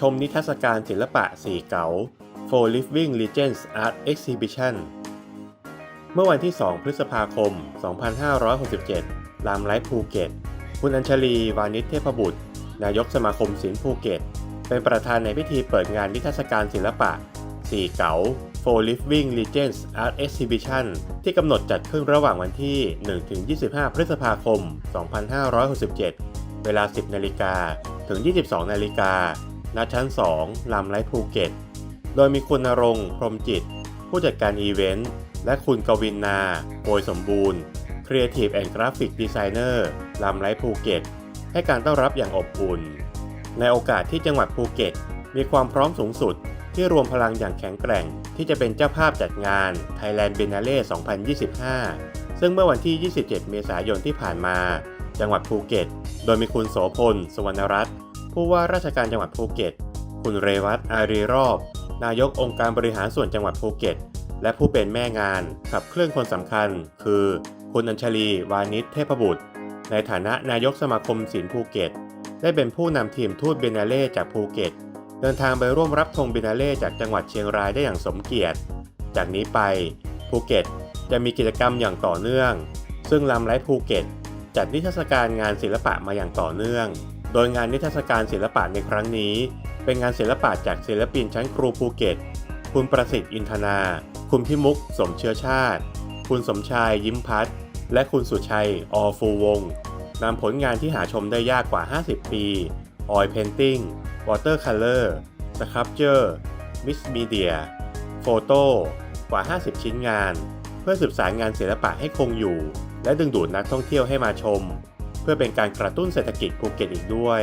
ชมนิทรรศการศิลปะสีเก๋า For Living Legends Art Exhibition เมื่อวันที่ 2 พฤษภาคม 2567 ลามไลฟ์ภูเก็ต คุณอัญชลี วานิชเทพบุตร นายกสมาคมศิลป์ภูเก็ต เป็นประธานในพิธีเปิดงานนิทรรศการศิลปะสีเก๋า For Living Legends Art Exhibition ที่กำหนดจัดขึ้นระหว่างวันที่ 1-25 พฤษภาคม 2567 เวลา 10 นาฬิกาถึง 22 นาฬิกา ณชั้น 2 ลำไรภูเก็ต โดยมีคุณณรงค์พรมจิต ผู้จัดการอีเวนต์ และคุณกวินนาโปยสมบูรณ์ Creative and Graphic Designer ลำไรภูเก็ต ให้การต้อนรับอย่างอบอุ่น ในโอกาสที่จังหวัดภูเก็ต มีความพร้อมสูงสุดที่รวมพลังอย่างแข็งแกร่ง ที่จะเป็นเจ้าภาพจัดงาน Thailand Biennale 2025 ซึ่งเมื่อวันที่ 27 เมษายนที่ผ่านมา จังหวัดภูเก็ต โดยมีคุณโสพล สวรรณรัตน์ ผู้ว่าราชการจังหวัดภูเก็ต คุณเรวัตอารีรอบ นายกองค์การบริหารส่วนจังหวัดภูเก็ต และผู้เป็นแม่งานขับเคลื่อนคนสำคัญ คือ คุณอัญชลี วานิชเทพบุตร ในฐานะนายกสมาคมศิลป์ภูเก็ต ได้เป็นผู้นำทีมทูตเบนาเล่จากภูเก็ต เดินทางไปร่วมรับธงเบนาเล่จากจังหวัดเชียงรายได้อย่างสมเกียรติ จากนี้ไปภูเก็ตจะมีกิจกรรมอย่างต่อเนื่อง ซึ่งลำไลฟ์ภูเก็ต จัดนิทรรศการงานศิลปะมาอย่างต่อเนื่อง โดยงานนิทรรศการศิลปะในครั้งนี้ เป็นงานศิลปะจากศิลปินชั้นครูภูเก็ต คุณประสิทธิ์อินทนา คุณพิมุกสมเชื้อชาติ คุณสมชายยิ้มพัฒน์และคุณสุชัย ออฟูวงศ์นำผลงานที่หาชมได้ยากกว่า 50 ปี Oil Painting Watercolor Sculpture Mix Media โฟโต้กว่า 50 ชิ้นงาน เพื่อสืบสารงานศิลปะให้คงอยู่ และดึงดูดนักท่องเที่ยวให้มาชม เพื่อเป็นการกระตุ้นเศรษฐกิจภูเก็ตอีกด้วย